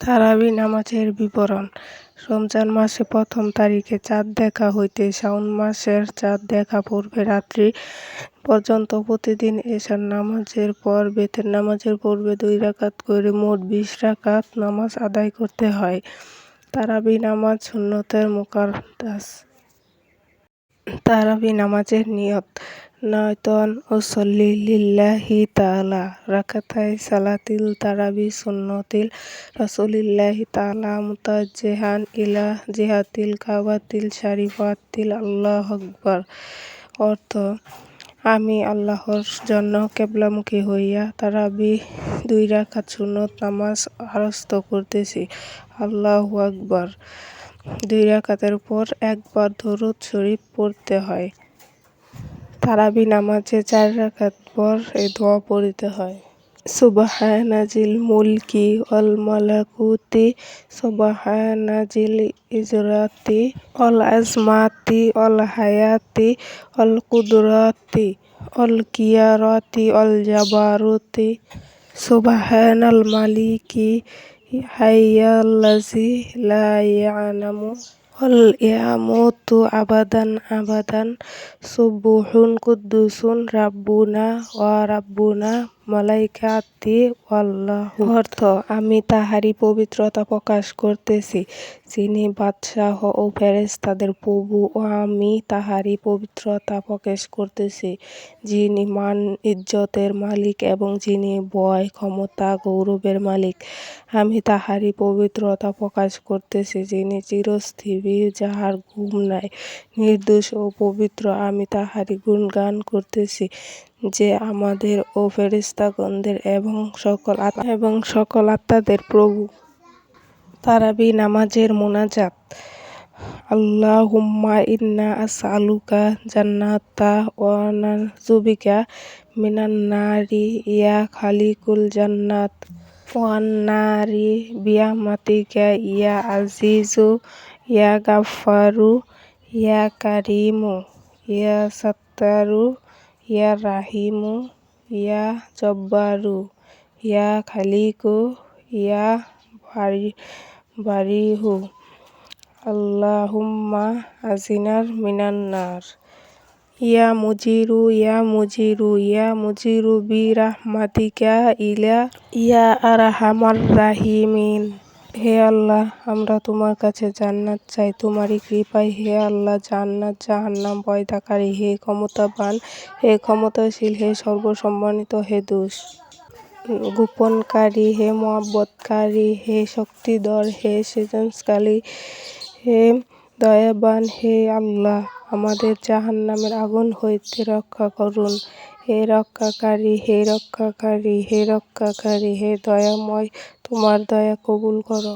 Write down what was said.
তারাবি নামাজের বিবরণ। রমজান মাসে প্রথম তারিখে চাঁদ দেখা হইতে, শাওন মাসের চাঁদ দেখা পূর্বে রাত্রি পর্যন্ত প্রতিদিন এশার নামাজের পর বেতের নামাজের পূর্বে দুই রাকাত করে মোট বিশ রাকাত নামাজ আদায় করতে হয়। তারাবি নামাজ সুন্নতের মুকাদ্দাস। তারাবি নামাজের নিয়ত। নয়তন উসল্লি লিল্লাহি তাআলা রাকাতাই সালাতিল তারাবি সুন্নতিল রাসূলিল্লাহি তাআলা মুতাজ্জিহান ইলা জিহাতিল কাবাতিল শারিফাতিল, আল্লাহ আকবার। অর্থ, আমি আল্লাহর জন্য কেবলামুখী হইয়া তারাবি দুই রাকাত সুন্নত নামাজ আরস্ত করতেছি। আল্লাহ আকবর। দুই রাকাতের পর একবার দরুদ শরীফ পড়তে হয়। তারাবি নামাজে চার রাকাত পর এই দোয়া পড়িতে হয়। সুবহানাজিল মুলকি ওয়াল মালাকুতি, সুবহানাজিল ইজরাতি অল আজমাতি অল হায়াতি অল কুদরাতি, ওয়াল কিয়ারতি, ওয়াল জাবারুতি। সুবহানাল মালিকি হাইয়াল্লাজি লা ওয়াল ইয়ামুতু আবাদান আবাদান। সুবহুন কুদ্দুসুন রাব্বুনা, ওয়া রাব্বুনা মালাইকাতি ওয়াল্লাহু। অর্থ, আমি তাহারই পবিত্রতা প্রকাশ করতেছি। যিনি বাদশাহ ও ফেরেশতাদের প্রভু ও আমি তাহারই পবিত্রতা প্রকাশ করতেছি। যিনি মান ইজ্জতের মালিক এবং যিনি বয় ক্ষমতা, গৌরবের মালিক, আমি তাহারই পবিত্রতা প্রকাশ করতেছি। যিনি চিরস্থিবী যাহার ঘুম নাই, নির্দোষ ও পবিত্র, আমি তাহারই গুণগান করতেছি যে আমাদের ও ফেরেশতাগণদের এবং সকল এবং সকল আত্মাদের প্রভু। তারাবি নামাজের মোনাজাত। আল্লাহুম্মা ইন্না আসআলুকা জান্নাতা ওয়া নাজুবিকা মিনান নারি, ইয়া খালিকুল জান্নাত। ওয়ান নারি বিয়ামাতিকা, ইয়া আজিজু ইয়া গাফফারু ইয়া কারিমু ইয়া সাত্তারু ইয়া রাহিমু ইয়া জব্বারু ইয়া খালিকু ইয়া বারিহু আল্লাহুম্মা আজিনার মিনান্নার ইয়া মুজিরু ইয়া মুজিরু ইয়া মুজিরু বি রাহমাতিকা ইলা ইয়া আরহামার রাহিমিন হে আল্লাহ, আমরা তোমার কাছে জান্নাত চাই। তোমারই কৃপায় হে আল্লাহ, জান্নাত, জাহান্নাম পয়দাকারী হে ক্ষমতাবান, হে ক্ষমতাশীল, হে সর্বসম্মানিত, হে দুষ। গোপনকারী, হে মহাব্বতকারী, হে শক্তিধর, হে সৃজনশীল হে দয়াবান, হে আল্লাহ। আমাদের জাহান্নামের আগুন হইতে রক্ষা করুন। হে রক্ষাকারী হে রক্ষাকারী হে রক্ষাকারী, হে দয়াময় তোমার দয়া কবুল করো।